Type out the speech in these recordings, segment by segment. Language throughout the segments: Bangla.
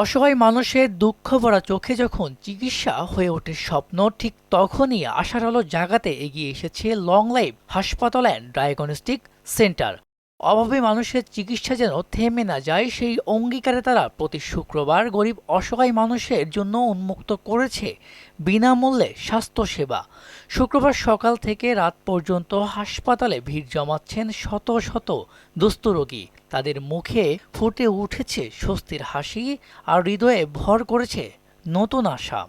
অসহায় মানুষের দুঃখ ভরা চোখে যখন চিকিৎসা হয়ে ওঠে স্বপ্ন, ঠিক তখনই আশার আলো জাগাতে এগিয়ে এসেছে লং লাইফ হাসপাতাল অ্যান্ড ডায়াগনস্টিক সেন্টার। অভাবী মানুষের চিকিৎসা যেন থেমে না যায়, সেই অঙ্গীকারে তারা প্রতি শুক্রবার গরিব অসহায় মানুষের জন্য উন্মুক্ত করেছে বিনামূল্যে স্বাস্থ্যসেবা। শুক্রবার সকাল থেকে রাত পর্যন্ত হাসপাতালে ভিড় জমাচ্ছেন শত শত দুস্থ রোগী। তাদের মুখে ফুটে উঠেছে স্বস্তির হাসি আর হৃদয়ে ভর করেছে নতুন আশা।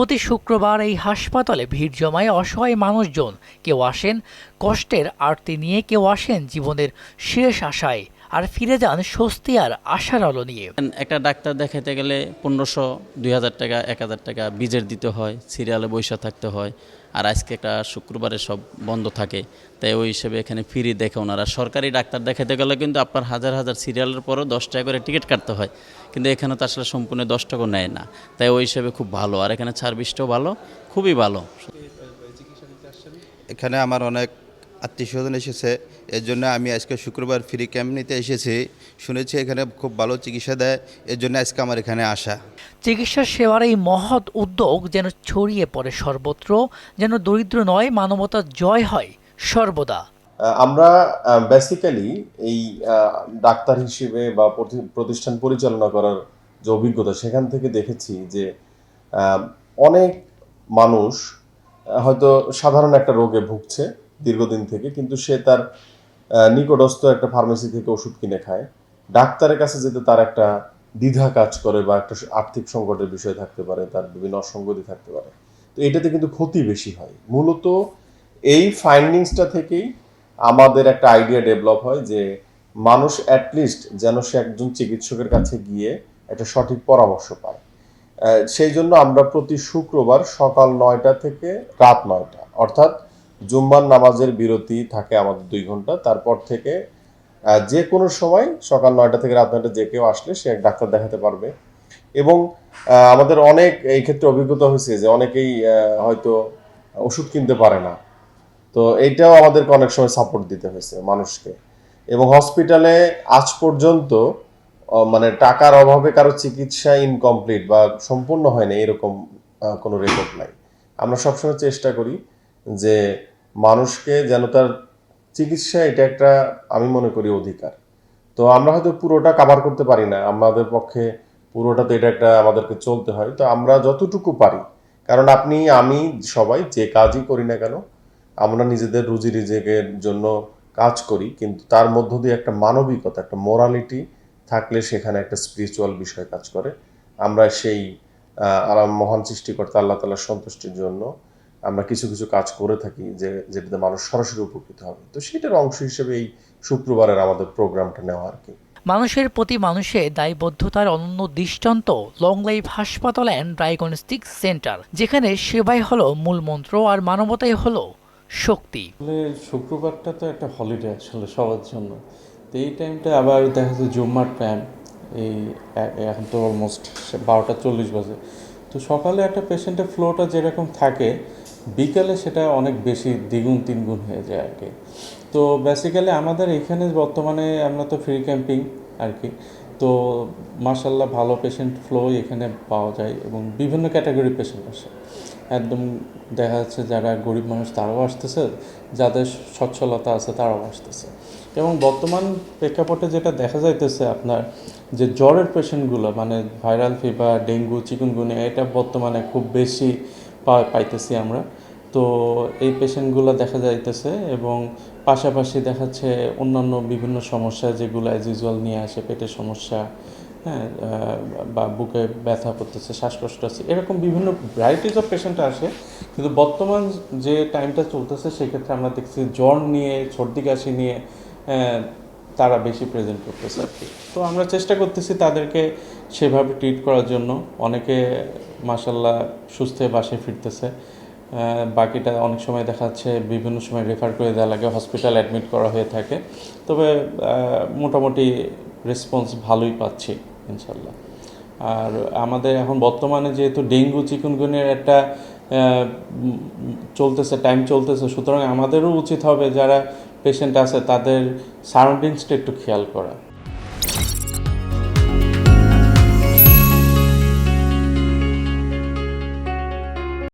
প্রতি শুক্রবার এই হাসপাতালে ভিড় জমায় অসহায় মানুষজন। কেউ আসেন, কষ্টের আরতি নিয়ে, কেউ আসেন জীবনের শেষ আশায়। আর ফিরে যান স্বস্তি আর আশার আলো নিয়ে। একটা ডাক্তার দেখাতে গেলে পনেরোশো দুই হাজার টাকা এক হাজার টাকা বিজের দিতে হয় সিরিয়ালে বৈশা থাকতে হয় আর আজকে একটা শুক্রবারে সব বন্ধ থাকে। তাই ওই হিসেবে এখানে ফ্রি দেখে ওনারা। সরকারি ডাক্তার দেখাতে গেলে কিন্তু আপনার হাজার হাজার সিরিয়ালের পরও দশ টাকা করে টিকিট কাটতে হয়। কিন্তু এখানে তো আসলে সম্পূর্ণ দশ টাকা নেয় না। তাই ওই হিসেবে খুব ভালো। আর এখানে সার্ভিসটাও ভালো খুবই ভালো। এখানে আমার অনেক আত্মীয় স্বজন এসেছে। এর জন্য আমি আজকে শুক্রবার ফ্রি ক্যাম্প নিতে এসেছি। শুনেছি এখানে খুব ভালো চিকিৎসা দেয়। এর জন্য আজকে আমার এখানে আসা। চিকিৎসা সেবার এই মহৎ উদ্যোগ যেন ছড়িয়ে পড়ে সর্বত্র যেন দরিদ্র নয় মানবতার জয় হয় সর্বদা। আমরা বেসিক্যালি এই ডাক্তার হিসেবে বা প্রতি- প্রতিষ্ঠান পরিচালনা করার যে অভিজ্ঞতা সেখান থেকে দেখেছি যে অনেক মানুষ হয়তো সাধারণ একটা রোগে ভুগছে। দীর্ঘদিন থেকে, কিন্তু সে তার নিকটস্থ একটা ফার্মেসি থেকে ওষুধ কিনে খায়। ডাক্তারের কাছে যেতে তার একটা দ্বিধা কাজ করে বা একটা আর্থিক সংকটের বিষয় থাকতে পারে, তার বিভিন্ন অসঙ্গতি থাকতে পারে। তো এটাতে কিন্তু ক্ষতি বেশি হয়। মূলত এই ফাইন্ডিংসটা থেকেই আমাদের একটা আইডিয়া ডেভেলপ হয় যে মানুষ অ্যাটলিস্ট যেন সে একজন চিকিৎসকের কাছে গিয়ে একটা সঠিক পরামর্শ পায়। সেই জন্য আমরা প্রতি শুক্রবার সকাল নয়টা থেকে রাত নয়টা, অর্থাৎ জুম্মার নামাজের বিরতি থাকে আমাদের দুই ঘণ্টা। তারপর থেকে যে কোনো সময় সকাল নয়টা থেকে রাত নয়টা যে কেউ আসলে সে ডাক্তার দেখাতে পারবে। এবং আমাদের অনেক এই ক্ষেত্রে অভিজ্ঞতা হয়েছে যে অনেকেই হয়তো ওষুধ কিনতে পারে না। তো এইটাও আমাদেরকে অনেক সময় সাপোর্ট দিতে হয়েছে মানুষকে। এবং হসপিটালে আজ পর্যন্ত মানে টাকার অভাবে কারও চিকিৎসা ইনকমপ্লিট বা সম্পূর্ণ হয়নি এরকম কোনো রেকর্ড নাই। আমরা সবসময় চেষ্টা করি যে মানুষকে যেন তার চিকিৎসা এটা একটা, আমি মনে করি, অধিকার। তো আমরা হয়তো পুরোটা কাভার করতে পারি না। আমাদের পক্ষে পুরোটা তো এটা একটা, আমাদেরকে চলতে হয়। তো আমরা যতটুকু পারি, কারণ আপনি, আমি সবাই যে কাজই করি না কেন, আমরা নিজেদের রুজি রিজেকের জন্য কাজ করি, কিন্তু তার মধ্য দিয়ে একটা মানবিকতা, একটা মোরালিটি থাকলে সেখানে একটা স্পিরিচুয়াল বিষয় কাজ করে। আমরা সেই মহান সৃষ্টিকর্তা আল্লাহ তালার সন্তুষ্টির জন্য আমরা কিছু কিছু কাজ করে থাকি যে যেটাতে মানুষ সরাসরি উপকৃত হবে। তো সেটার অংশ হিসেবে এই শুক্রবারের আমাদের প্রোগ্রামটা নেওয়া আর কি। মানুষের প্রতি মানুষের দায়বদ্ধতার অনন্য দৃষ্টান্ত লং লাইফ হাসপাতাল অ্যান্ড ডায়াগনস্টিক সেন্টার যেখানে সেবাই হলো মূল মন্ত্র আর মানবতাই হলো শক্তি। শুক্রবারটা তো একটা হলিডে আসলে সবার জন্য। তো এই টাইমটা আবার দেখা যাচ্ছে জুম্মার টাইম এই এখন তো অলমোস্ট বারোটা চল্লিশ বাজে। তো সকালে একটা পেশেন্টের ফ্লোটা যেরকম থাকে বিকালে সেটা অনেক বেশি দ্বিগুণ, তিনগুণ হয়ে যায় আর কি। তো বেসিক্যালি আমাদের এখানে বর্তমানে আমরা তো ফ্রি ক্যাম্পিং আর কি। তো মার্শাল্লাহ ভালো পেশেন্ট ফ্লো এখানে পাওয়া যায় এবং বিভিন্ন ক্যাটাগরি পেশেন্ট আসে। একদম দেখা যাচ্ছে যারা গরিব মানুষ তারাও আসতেছে, যাদের সচ্ছলতা আছে তারাও আসতেছে। এবং বর্তমান প্রেক্ষাপটে যেটা দেখা যাইতেছে আপনার, যে জ্বরের পেশেন্টগুলো মানে ভাইরাল ফিভার ডেঙ্গু চিকুনগুনিয়া, এটা বর্তমানে খুব বেশি পাইতেছি আমরা। তো এই পেশেন্টগুলো দেখা যাইতেছে এবং পাশাপাশি দেখাচ্ছে অন্যান্য বিভিন্ন সমস্যা যেগুলো অ্যাজ ইউজুয়াল নিয়ে আসে, পেটের সমস্যা হ্যাঁ বা বুকে ব্যথা করতেছে, শ্বাসকষ্ট আছে, এরকম বিভিন্ন ভ্যারাইটিস অফ পেশেন্ট আসে। কিন্তু বর্তমান যে টাইমটা চলতেছে, সেক্ষেত্রে আমরা দেখছি জ্বর নিয়ে, সর্দি কাশি নিয়ে তারা বেশি প্রেজেন্ট করতেছে আর কি। তো আমরা চেষ্টা করতেছি তাদেরকে সেভাবে ট্রিট করার জন্য। অনেকে মাসাল্লাহ সুস্থ বাসায় ফিরতেছে। বাকিটা অনেক সময় দেখা যাচ্ছে বিভিন্ন সময় রেফার করে দেওয়া লাগে হসপিটাল অ্যাডমিট করা হয়ে থাকে। তবে মোটামুটি রেসপন্স ভালোই পাচ্ছি ইনশাল্লাহ আর আমাদের এখন বর্তমানে যেহেতু ডেঙ্গু চিকুনগুনিয়ার একটা চলতেছে টাইম চলতেছে, সুতরাং আমাদেরও উচিত হবে যারা পেশেন্ট আছে তাদের সারাউন্ডিংসটা একটু খেয়াল করা।